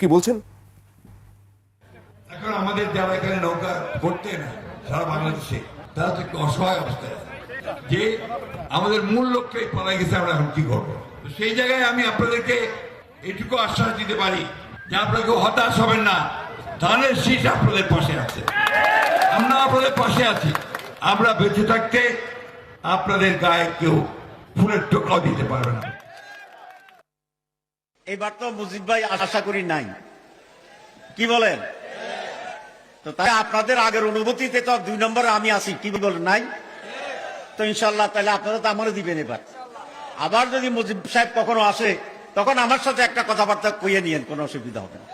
কি বলছেন? এখন আমাদের যারা এখানে নৌকা করতে না, সারা বাংলাদেশে, তারা তো অসহায় অবস্থায় যে আমাদের মূল লক্ষ্যে গেছে, আমরা এখন কি করব? সেই জায়গায় আমি আপনাদেরকে এটুকু আশ্বাস দিতে পারি যে আপনারা কেউ হতাশ হবেন না। ধানের শীষ আপনাদের পাশে আছে। আমরা আপনাদের পাশে আছি। আমরা বেঁচে থাকতে আপনাদের গায়ে কেউ ফুলের টোকাও দিতে পারবে না। এবার তো মুজিব ভাই আশা করি নাই। কি বলেন? তো তাই আপনাদের আগের অনুভূতিতে তো দুই নম্বরে আমি আছি কি বলেন নাই? তো ইনশাল্লাহ তাহলে আপনারা তো আমারও দিবেন এবার। আবার যদি মুজিব সাহেব কখনো আসে তখন আমার সাথে একটা কথাবার্তা কইয়ে নিয়েন কোনো অসুবিধা হবে না।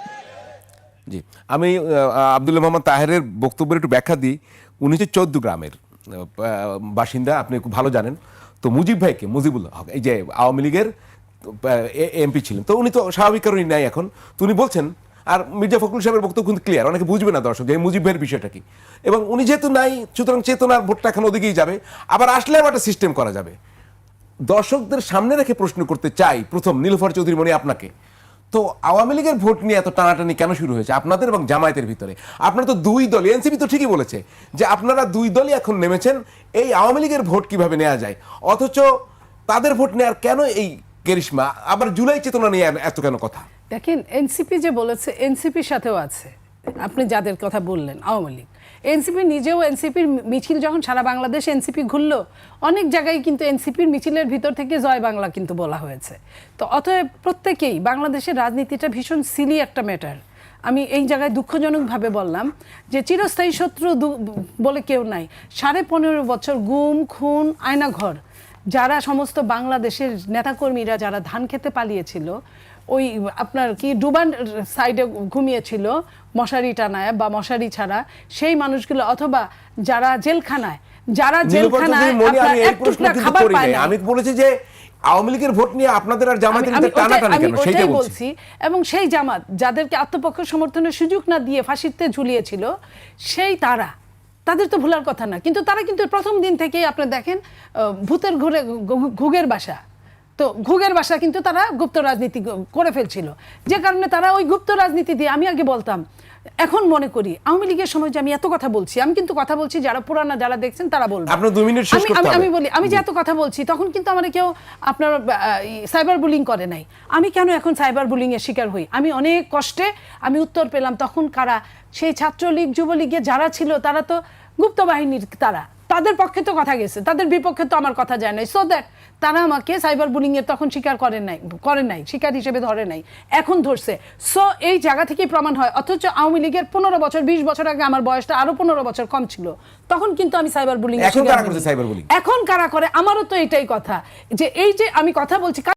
জি আমি আহ, আব্দুল্লাহ মোহাম্মদ তাহেরের বক্তব্যের একটু ব্যাখ্যা দিই। উনি হচ্ছে চৌদ্দ গ্রামের বাসিন্দা আপনি খুব ভালো জানেন। তো মুজিব ভাইকে মুজিবুল হক এই যে আওয়ামী লীগের এমপি ছিলেন। তো উনি তো স্বাভাবিক কারণই নাই এখন। তো উনি বলছেন, আর মির্জা ফখরুল সাহেবের বক্তব্য কিন্তু ক্লিয়ার অনেকে বুঝবে না দর্শক যে এই মুজিব বিষয়টা কি। এবং উনি যেহেতু নাই, সুতরাং চেতনার ভোটটা এখন ওদিকেই যাবে। আবার আসলে একটা সিস্টেম করা যাবে। দর্শকদের সামনে রেখে প্রশ্ন করতে চাই, প্রথম, নীলফার চৌধুরী মনি আপনাকে। তো আওয়ামী লীগের ভোট নিয়ে এত টানাটানি কেন শুরু হয়েছে? আপনাদের এবং জামায়াতের ভিতরে। আপনারা তো দুই দল এনসিপি তো ঠিকই বলেছে যে আপনারা দুই দলই এখন নেমেছেন, এই আওয়ামী লীগের ভোট কীভাবে নেওয়া যায়? অথচ তাদের ভোট নেওয়ার কেন এই কেরিশমা আবার জুলাই চেতনা নিয়ে এত কেন কথা? দেখেন, এনসিপি যে বলেছে, এনসিপির সাথেও আছে। আপনি যাদের কথা বললেন, আওয়ামী লীগ। এনসিপি নিজেও, এনসিপির মিছিল যখন সারা বাংলাদেশ এনসিপি ঘুরলো, অনেক জায়গায় কিন্তু এনসিপির মিছিলের ভিতর থেকে জয় বাংলা কিন্তু বলা হয়েছে। তো অতএব প্রত্যেকেই, বাংলাদেশের রাজনীতিটা ভীষণ সিলি একটা ম্যাটার আমি এই জায়গায় দুঃখজনকভাবে বললাম যে চিরস্থায়ী শত্রু বলে কেউ নাই। সাড়ে পনেরো বছর গুম, খুন, আয়নাঘর। যারা সমস্ত বাংলাদেশের নেতাকর্মীরা যারা ধান খেতে পালিয়েছিল ওই আপনার কি ডুবান সাইডে ঘুমিয়েছিল মশারি টানায় বা মশারি ছাড়া সেই মানুষগুলো অথবা যারা জেলখানায় যারা জেলখানায় এক টুকরা খাবার পায় না। আমি বলেছি যে আওয়ামী লীগের ভোট নিয়ে আপনাদের আর জামায়াতের আমি- আমি টানাটানি কেন? সেটাই বলছি। এবং সেই জামাত যাদেরকে আত্মপক্ষ সমর্থনের সুযোগ না দিয়ে ফাঁসিতে ঝুলিয়েছিল সেই তারা তাদের তো ভুলার কথা না। কিন্তু তারা কিন্তু প্রথম দিন থেকেই আপনি দেখেন ভূতের ঘুরে ঘুগের বাসা। তো ঘুগের বাসা কিন্তু তারা গুপ্ত রাজনীতি করে ফেলছিল। যে কারণে তারা ওই গুপ্ত রাজনীতি দিয়ে, আমি আগে বলতাম এখন মনে করি আওয়ামী লীগের সময় যে আমি এত কথা বলছি আমি কিন্তু কথা বলছি যারা পুরানা যারা দেখছেন তারা বলবেন আপনি মিনিট শেষ আমি- করতে আমি বলি আমি যে এত কথা বলছি তখন কিন্তু আমার কেউ আপনার সাইবার বুলিং করে নাই। আমি কেন এখন সাইবার বুলিং এর শিকার হই? আমি অনেক কষ্টে আমি উত্তর পেলাম তখন কারা? সেই ছাত্রলীগ যুবলীগে যারা ছিল তারা তো গুপ্ত বাহিনীর তারা। তাদের পক্ষে তো কথা গেছে তাদের বিপক্ষে তো আমার কথা যায় নাই। সো দ্যাট তারা আমাকে সাইবার বুলিং এর তখন স্বীকার করেন নাই করে নাই শিকার হিসেবে ধরে নাই এখন ধরছে। সো এই জায়গা থেকেই প্রমাণ হয় অথচ আওয়ামী লীগের পনেরো বছর বিশ বছর আগে আমার বয়সটা আরও পনেরো বছর কম ছিল। তখন কিন্তু আমি সাইবার বুলিং? এখন কারা করে? আমারও তো এটাই কথা যে এই যে আমি কথা বলছি